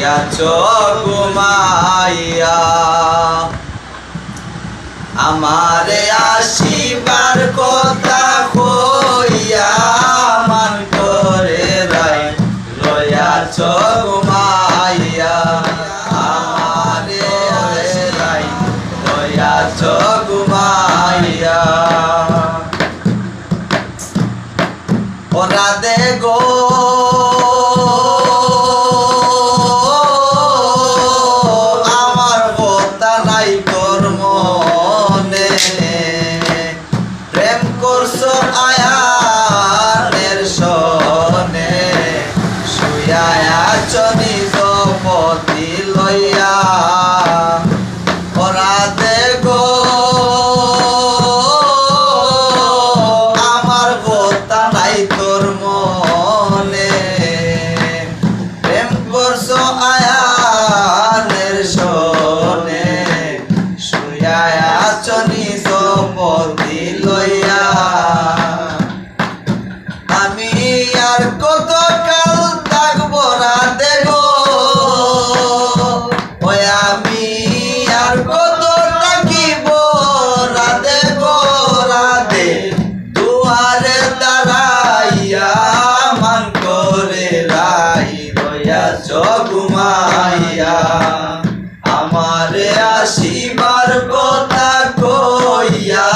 রইয়াছ ঘুমাইয়া। আমারে আসিবার কথা কইয়া মান করে রাই রইয়াছ ঘুমাইয়া। আমারে রাই রইয়াছ ঘুমাইয়া। ওরা দে গো পতি লইয়া ওরা দেখো। আমার বোতা নাই তোর মনে। প্রেম করছ আয়ানের সনে। শুয়া আছো নিজ পতি লইয়া। আমি আর কত করে রাই রইয়া ঘুমাইয়া আমারে আসিবার কথা কইয়া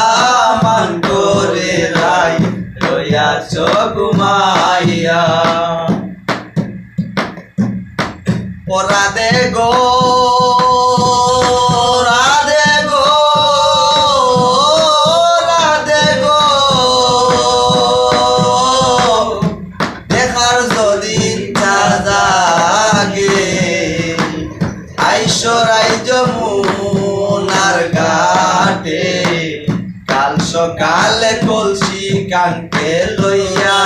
মান করে রাই রইয়াছ ঘুমাইয়া পরাদে গো আইসরাই যমুনার ঘাটে। কাল সকালে কলসি কানকে লইয়া